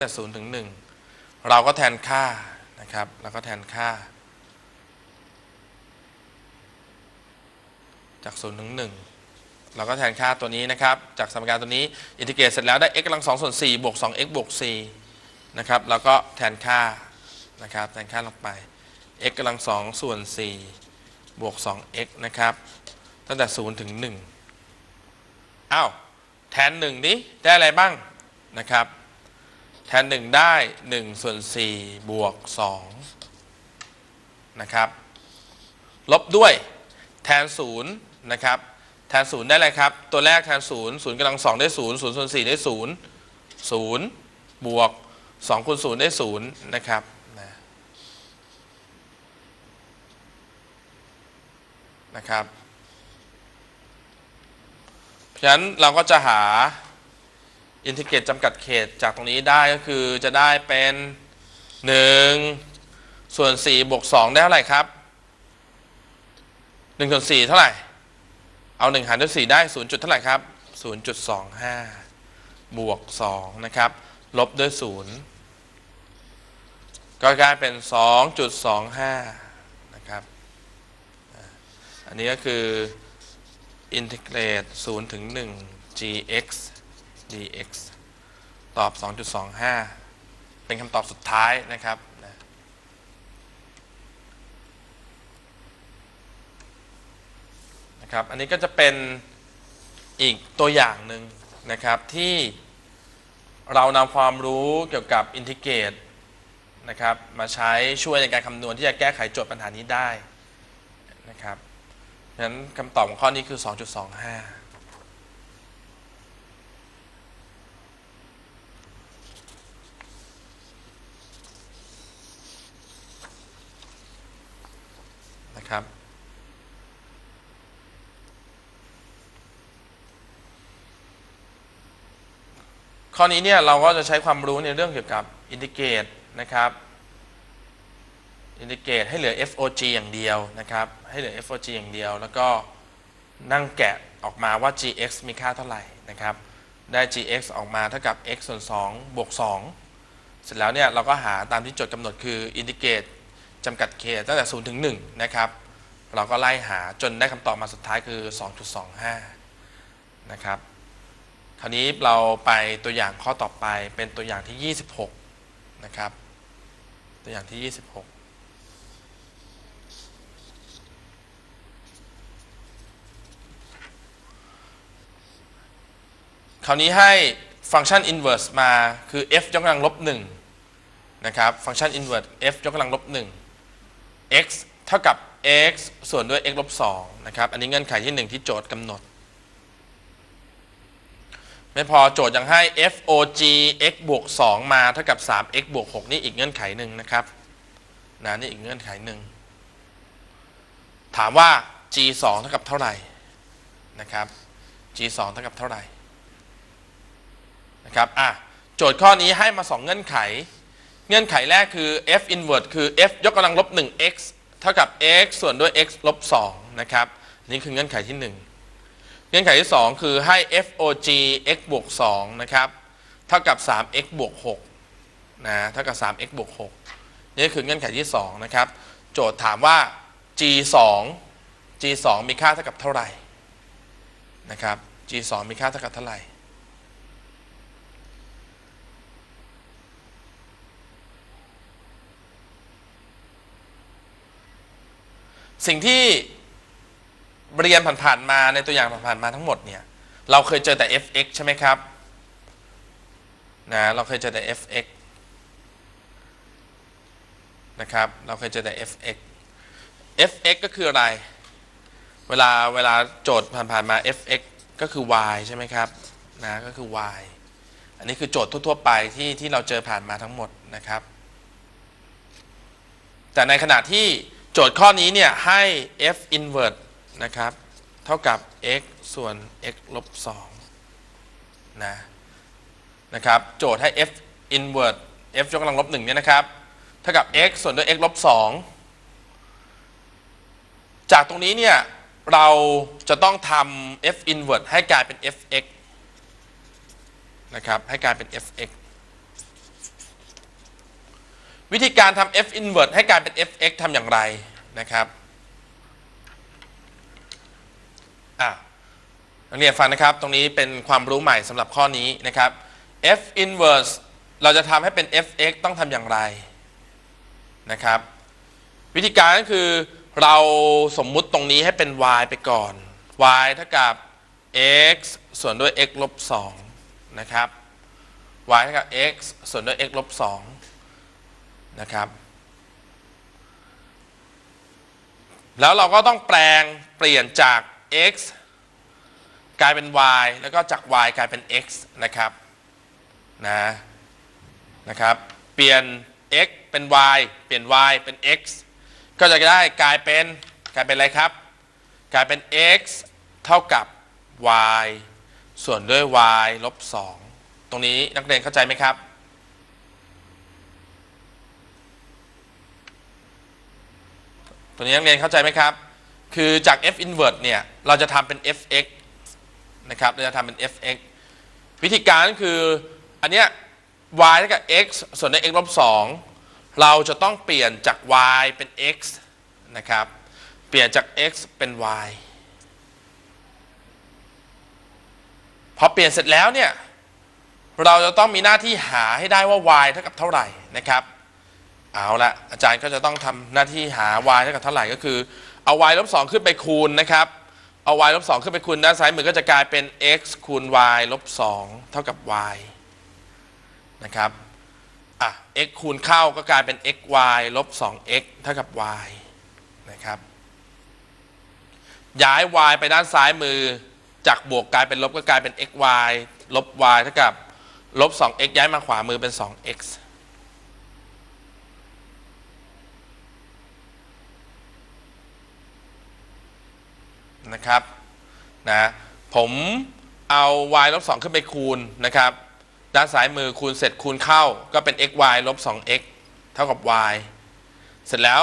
แต่ศูนย์ถึงหนึ่งเราก็แทนค่านะครับ แล้วก็แทนค่า จากศูนย์ถึงหนึ่งเราก็แทนค่าตัวนี้นะครับ จากสมการตัวนี้อินทิเกรตเสร็จแล้วได้ x กำลังสองส่วนสี่บวกสอง x บวกสี่นะครับแล้วก็แทนค่านะครับแทนค่าลงไป x กำลังสองส่วนสี่บวกสอง x นะครับ ตั้งแต่ศูนย์ถึงหนึ่งอ้าวแทนหนึ่งนี้ได้อะไรบ้างนะครับ แทน 1 ได้1ส่วน4บวก2นะครับลบด้วยแทน 0 นะครับ แทน 0 ได้อะไรครับ ตัวแรกแทน 0 0กำลัง 2 ได้ 0 0ส่วน4ได้ 0 0 บวก2คูณ0ได้ 0 นะครับนะครับ เพราะฉะนั้นเราก็จะหา อินทิเกรตจำกัดเขตจากตรงนี้ได้ก็คือจะได้เป็น 1 ส่วน4บวก2ได้เท่าไหร่ครับ1ส่วน4เท่าไหร่ เอา 1 หารด้วย4ได้0จุดเท่าไหร่ครับ0.25 บวก 2 นะครับ ลบด้วย 0 ก็กลายเป็น 2.25 นะครับ อันนี้ก็คืออินทิเกรต0ถึง 1 gx dx ตอบ 2.25 เป็นคำตอบสุดท้ายนะครับนะครับ อันนี้ก็จะเป็นอีกตัวอย่างหนึ่งนะครับที่เรานำความรู้เกี่ยวกับอินทิเกรตนะครับมาใช้ช่วยในการคำนวณที่จะแก้ไขโจทย์ปัญหานี้ได้นะครับงั้นคำตอบของข้อนี้คือ 2.25 ครับ ข้อนี้เนี่ยเราก็จะใช้ความรู้ในเรื่องเกี่ยวกับอินทิเกรตนะครับอินทิเกรตให้เหลือ FOG อย่างเดียวนะครับ ให้เหลือ FOG อย่างเดียว แล้วก็นั่งแกะออกมาว่า gx มีค่าเท่าไหร่นะครับ ได้ gx ออกมาเท่ากับ x ส่วน2บวก2เสร็จแล้วเนี่ยเราก็หาตามที่โจทย์กำหนดคืออินทิเกรตจำกัดเขตตั้งแต่ 0 ถึง 1 นะครับ เราก็ไล่หาจนได้คำตอบมาสุดท้ายคือ 2.25 นะครับ คราวนี้เราไปตัวอย่างข้อต่อไปเป็นตัวอย่างที่ 26 นะครับ ตัวอย่างที่ 26คราวนี้ให้ฟังก์ชัน inverse มาคือ f ยกกำลังลบ1นะครับ ฟังก์ชัน inverse f ยกกำลังลบ1 x เท่ากับ x ส่วนด้วย x ลบ2นะครับ อันนี้เงื่อนไขที่ 1 ที่โจทย์กำหนด ไม่พอโจทย์ยังให้ FOG x บวก 2 มาเท่ากับ 3x บวก 6 นี่อีกเงื่อนไขหนึ่งนะครับนะนี่อีกเงื่อนไขหนึ่ง ถามว่า g 2เท่ากับเท่าไหร่นะครับ g 2เท่ากับเท่าไหร่นะครับอะโจทย์ข้อนี้ให้มา 2 เงื่อนไข เงื่อนไขแรกคือ f inverse คือ f ยกกำลังลบ 1x เท่ากับ x ส่วนด้วย x ลบ2นะครับ นี่คือเงื่อนไขที่ 1 เงื่อนไขที่ 2 คือให้ FOG x บวก2นะครับเท่ากับ 3x บวก6นะเท่ากับ 3x บวก6นี่คือเงื่อนไขที่ 2 นะครับ โจทย์ถามว่า g 2 g 2มีค่าเท่ากับเท่าไหร่นะครับ g 2มีค่าเท่ากับเท่าไหร่ สิ่งที่เรียนผ่านๆมาในตัวอย่างผ่านๆมาทั้งหมดเนี่ยเราเคยเจอแต่ fx ใช่ไหมครับนะเราเคยเจอแต่ fx นะครับเราเคยเจอแต่ fx fx ก็คืออะไร เวลาเวลาโจทย์ผ่านๆมา fx ก็คือ y ใช่ไหมครับนะก็คือ y อันนี้คือโจทย์ทั่ว ๆ ไปที่ที่เราเจอผ่านมาทั้งหมดนะครับ แต่ในขณะที่ จทย์ข้อนี้เนี่ยให้ f inverse นะครับ เท่ากับ x ส่วน x ลบ2นะนะครับ โจทย์ให้ f inverse f ยกกำลังลบ1เนี่ยนะครับ เท่ากับ x ส่วนด้วย x ลบ2จากตรงนี้เนี่ย เราจะต้องทำ f inverse ให้กลายเป็น fx นะครับ ให้กลายเป็น fx วิธีการทำ f inverse ให้กลายเป็น fx ทำอย่างไรนะครับอะนักเรียนฟังนะครับ ตรงนี้เป็นความรู้ใหม่สำหรับข้อนี้นะครับ f inverse เราจะทำให้เป็น fx ต้องทำอย่างไรนะครับ วิธีการก็คือเราสมมุติตรงนี้ให้เป็น y ไปก่อน y เท่ากับ x ส่วนด้วย x ลบ2นะครับ y เท่ากับ x ส่วนด้วย x ลบ2 นะครับ แล้วเราก็ต้องแปลงเปลี่ยนจาก x กลายเป็น y แล้วก็จาก y กลายเป็น x นะครับนะนะครับ เปลี่ยน x เป็น y เปลี่ยน y เป็น x ก็จะได้กลายเป็นกลายเป็นอะไรครับ กลายเป็น x เท่ากับ y ส่วนด้วย y ลบ 2 ตรงนี้นักเรียนเข้าใจไหมครับ ตัวนี้นักเรียนเข้าใจไหมครับ คือจาก f inverse เนี่ย เราจะทำเป็น fx นะครับ เราจะทำเป็น fx วิธีการก็คือ อันเนี้ย y เท่ากับ x ส่วนด้วย x ลบ2เราจะต้องเปลี่ยนจาก y เป็น x นะครับ เปลี่ยนจาก x เป็น y พอเปลี่ยนเสร็จแล้วเนี่ย เราจะต้องมีหน้าที่หาให้ได้ว่า y เท่ากับเท่าไหร่นะครับ เอาละอาจารย์ก็จะต้องทำหน้าที่หา y เท่ากับเท่าไหร่ก็คือ เอา y ลบ2ขึ้นไปคูณนะครับ เอา y ลบ2ขึ้นไปคูณด้านซ้ายมือก็จะกลายเป็น x คูณ y ลบ2เท่ากับ y นะครับอะ x คูณเข้าก็กลายเป็น x y ลบ 2x เท่ากับ y นะครับ ย้าย y ไปด้านซ้ายมือ จากบวกกลายเป็นลบก็กลายเป็น x y ลบ y เท่ากับลบ 2x ย้ายมาขวามือเป็น 2x นะครับนะผมเอา y ลบ2ขึ้นไปคูณนะครับ ด้านซ้ายมือคูณเสร็จคูณเข้าก็เป็น x y ลบ 2x เท่ากับ y เสร็จแล้ว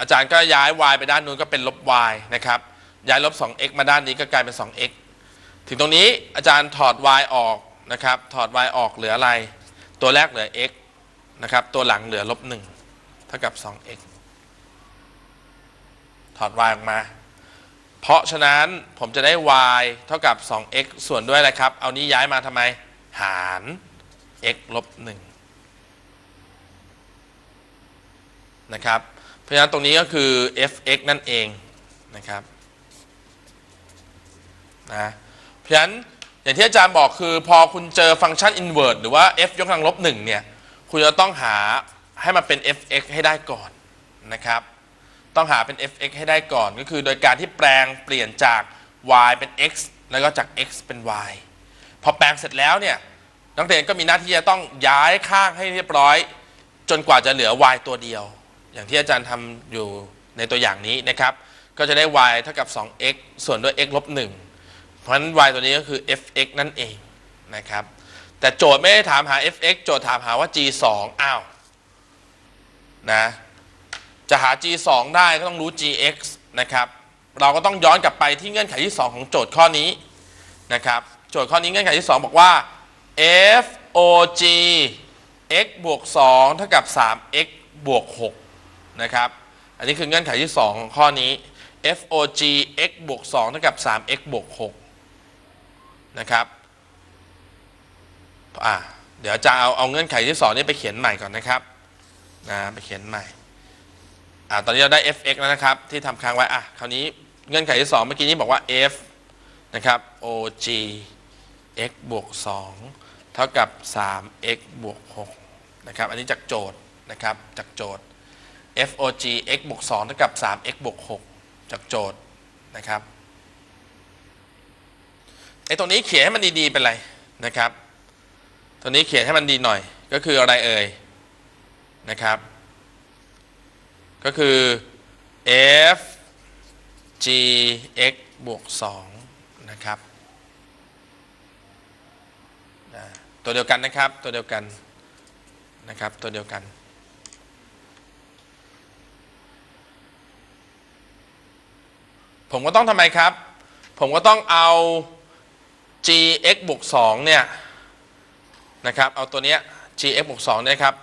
อาจารย์ก็ย้าย y ไปด้านนู้นก็เป็นลบ y นะครับ ย้ายลบ 2x มาด้านนี้ก็กลายเป็น 2x ถึงตรงนี้อาจารย์ถอด y ออกนะครับ ถอด y ออกเหลืออะไร ตัวแรกเหลือ x นะครับ ตัวหลังเหลือลบ1เท่ากับ 2x ถอด y ออกมา เพราะฉะนั้นผมจะได้ y เท่ากับ 2x ส่วนด้วยอะไรครับ เอานี้ย้ายมาทำไม หาร x ลบ1นะครับ เพราะฉะนั้นตรงนี้ก็คือ fx นั่นเองนะครับนะเพราะฉะนั้นอย่างที่อาจารย์บอกคือพอคุณเจอฟังก์ชัน inverse หรือว่า f ยกกำลังลบ1เนี่ย คุณจะต้องหาให้มันเป็น fx ให้ได้ก่อนนะครับ ต้องหาเป็น fx ให้ได้ก่อน ก็คือโดยการที่แปลงเปลี่ยนจาก y เป็น x แล้วก็จาก x เป็น y พอแปลงเสร็จแล้วเนี่ยนักเรียนก็มีหน้าที่จะต้องย้ายข้างให้เรียบร้อย จนกว่าจะเหลือ y ตัวเดียว อย่างที่อาจารย์ทำอยู่ในตัวอย่างนี้นะครับ ก็จะได้ y เท่ากับ 2x ส่วนด้วย x ลบ1เพราะฉะนั้น y ตัวนี้ก็คือ fx นั่นเองนะครับ แต่โจทย์ไม่ได้ถามหา fx โจทย์ถามหาว่า g 2อ้าวนะ จะหา g 2 ได้ก็ต้องรู้ gx นะครับ เราก็ต้องย้อนกลับไปที่เงื่อนไขที่ 2 ของโจทย์ข้อนี้นะครับ โจทย์ข้อนี้เงื่อนไขที่ 2 บอกว่า f o g x บวก2เท่ากับ 3x บวก6นะครับ อันนี้คือเงื่อนไขที่ 2 ของข้อนี้ f o g x บวก2เท่ากับ 3x บวก6นะครับอ่าเดี๋ยวจะเอาเอาเงื่อนไขที่ 2 นี้ไปเขียนใหม่ก่อนนะครับนะไปเขียนใหม่ อ่าตอนนี้เราได้ fx แล้วนะครับ ที่ทำค้างไว้อะคราวนี้เงื่อนไขที่ 2 เมื่อกี้นี้บอกว่า f นะครับ og x บวก 2 เท่ากับ 3x บวก 6 นะครับ อันนี้จากโจทย์นะครับ จากโจทย์ fog x บวก 2 เท่ากับ 3x บวก 6 จากโจทย์นะครับไอ้ตรงนี้เขียนให้มันดีๆเป็นไรนะครับตัวนี้เขียนให้มันดีหน่อย ก็คืออะไรเอ่ยนะครับ ก็คือ f g x บวก2นะครับตัวเดียวกันนะครับ ตัวเดียวกันนะครับ ตัวเดียวกัน ผมก็ต้องทำไมครับ ผมก็ต้องเอา gx บวก2เนี่ยนะครับ เอาตัวเนี้ย gx บวก2เนี่ยครับ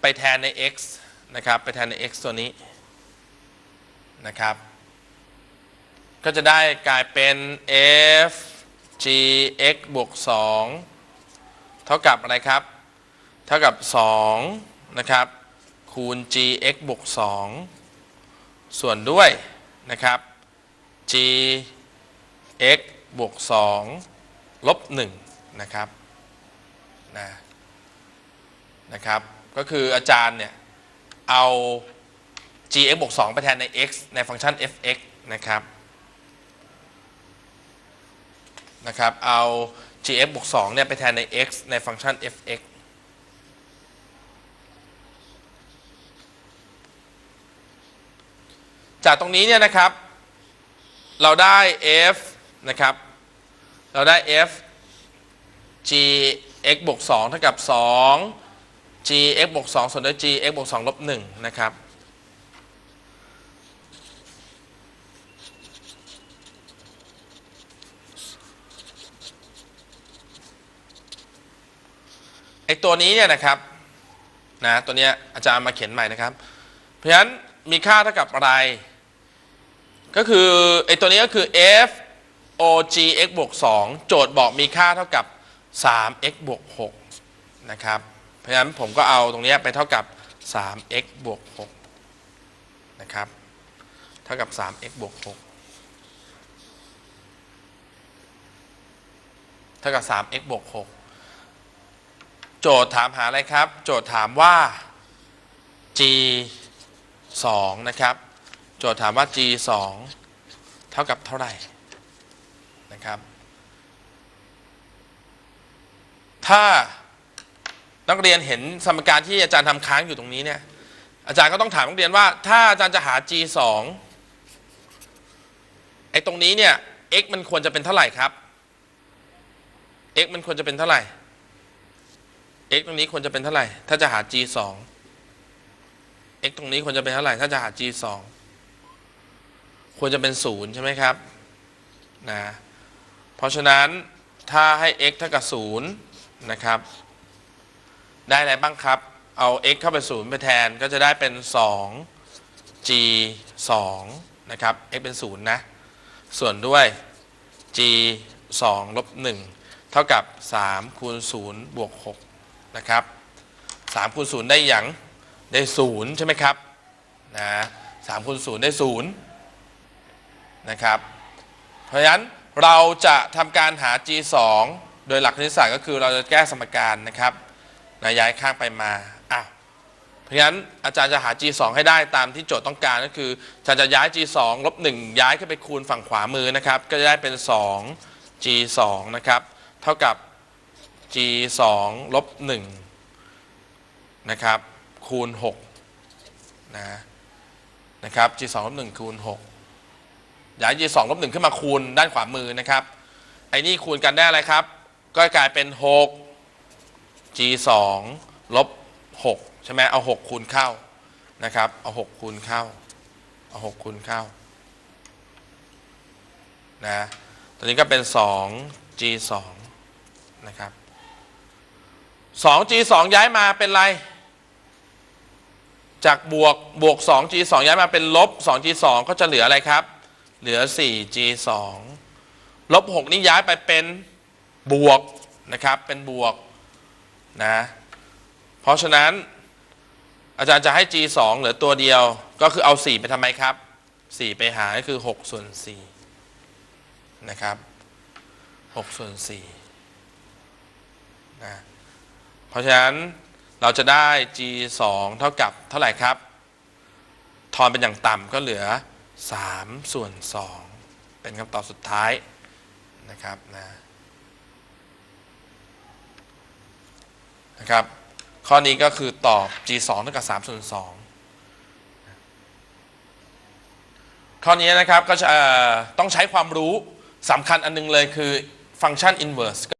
ไปแทนใน x นะครับไปแทนใน x ตัวนี้นะครับ ก็จะได้กลายเป็น f g x บวก 2 เท่ากับอะไรครับ เท่ากับ 2 นะครับ คูณ g x บวก 2 ส่วนด้วยนะครับ g x บวก 2 ลบ 1 นะครับนะนะครับ ก็คืออาจารย์เนี่ย เอา g x บวก2ไปแทนใน x ในฟังก์ชัน f x นะครับนะครับ เอา g x บวก2เนี่ยไปแทนใน x ในฟังก์ชัน f x จากตรงนี้เนี่ยนะครับ เราได้ f นะครับ เราได้ f g x บวก2เท่ากับ 2 g x บวก2ส่วนด้วย g x บวก2ลบ1นะครับ ไอตัวนี้เนี่ยนะครับนะตัวเนี้ยอาจารย์มาเขียนใหม่นะครับ เพราะฉะนั้นมีค่าเท่ากับอะไร ก็คือไอตัวนี้ก็คือ f o g x บวก2โจทย์บอกมีค่าเท่ากับ 3 x บวก6นะครับ ราะฉะนั้นผมก็เอาตรงนี้ไปเท่ากับ 3x บวก6นะครับ เท่ากับ 3x บวก6เท่ากับ 3x บวก6โจทย์ถามหาอะไรครับ โจทย์ถามว่า g 2นะครับ โจทย์ถามว่า g 2เท่ากับเท่าไหร่นะครับ ถ้า นักเรียนเห็นสมการที่อาจารย์ทำค้างอยู่ตรงนี้เนี่ยอาจารย์ก็ต้องถามนักเรียนว่า ถ้าอาจารย์จะหา g 2ไอ้ตรงนี้เนี่ย x มันควรจะเป็นเท่าไหร่ครับ x มันควรจะเป็นเท่าไหร่ x ตรงนี้ควรจะเป็นเท่าไหร่ ถ้าจะหา g 2 x ตรงนี้ควรจะเป็นเท่าไหร่ ถ้าจะหา g 2ควรจะเป็นศูนย์ใช่ไหมครับนะเพราะฉะนั้นถ้าให้ x เท่ากับศูนย์นะครับ ได้อะไรบ้างครับ เอา x เข้าไปศูนย์ไปแทนก็จะได้เป็น 2 g 2นะครับ x เป็นศูนย์นะ ส่วนด้วย g 2ลบ1เท่ากับ 3 คูณ0บวก6นะครับ3คูณ0ได้อย่างได้ 0 ใช่ไหมครับนะ3คูณ0ได้ 0 นะครับ เพราะฉะนั้นเราจะทำการหา g 2โดยหลักคณิตศาสตร์ก็คือเราจะแก้สมการนะครับ นะย้ายข้างไปมาอ้าวเพราะฉะนั้นอาจารย์จะหา g 2 ให้ได้ตามที่โจทย์ต้องการก็คืออาจารย์จะย้าย g 2 ลบ1ย้ายขึ้นไปคูณฝั่งขวามือนะครับ ก็จะได้เป็น 2 g 2 นะครับ เท่ากับ g 2 ลบ1นะครับ คูณ6นะนะครับ g 2 ลบ1คูณ6ย้าย g 2 ลบ1ขึ้นมาคูณด้านขวามือนะครับ ไอ้นี่คูณกันได้อะไรครับ ก็กลายเป็น 6 g 2ลบ6ใช่ไหมเอา 6 คูณเข้านะครับ เอา 6 คูณเข้า เอา 6 คูณเข้านะตัวนี้ก็เป็น 2 g 2นะครับ 2 g 2ย้ายมาเป็นไร จากบวกบวก 2 g 2ย้ายมาเป็นลบ 2 g 2ก็จะเหลืออะไรครับ เหลือ 4 g 2ลบ 6 นี่ย้ายไปเป็นบวกนะครับ เป็นบวก นะ เพราะฉะนั้นอาจารย์จะให้ g 2เหลือตัวเดียว ก็คือเอา 4 ไปทำไมครับ 4 ไปหาก็คือ6ส่วน4นะครับ6ส่วน4นะเพราะฉะนั้นเราจะได้ g 2เท่ากับเท่าไหร่ครับ ทอนเป็นอย่างต่ำก็เหลือ 3 ส่วน 2 เป็นคำตอบสุดท้ายนะครับนะ นะครับ ข้อนี้ก็คือตอบ g 2เท่ากับ3ส่วน2ข้อนี้นะครับก็จะต้องใช้ความรู้สำคัญอันนึงเลยคือฟังก์ชัน inverse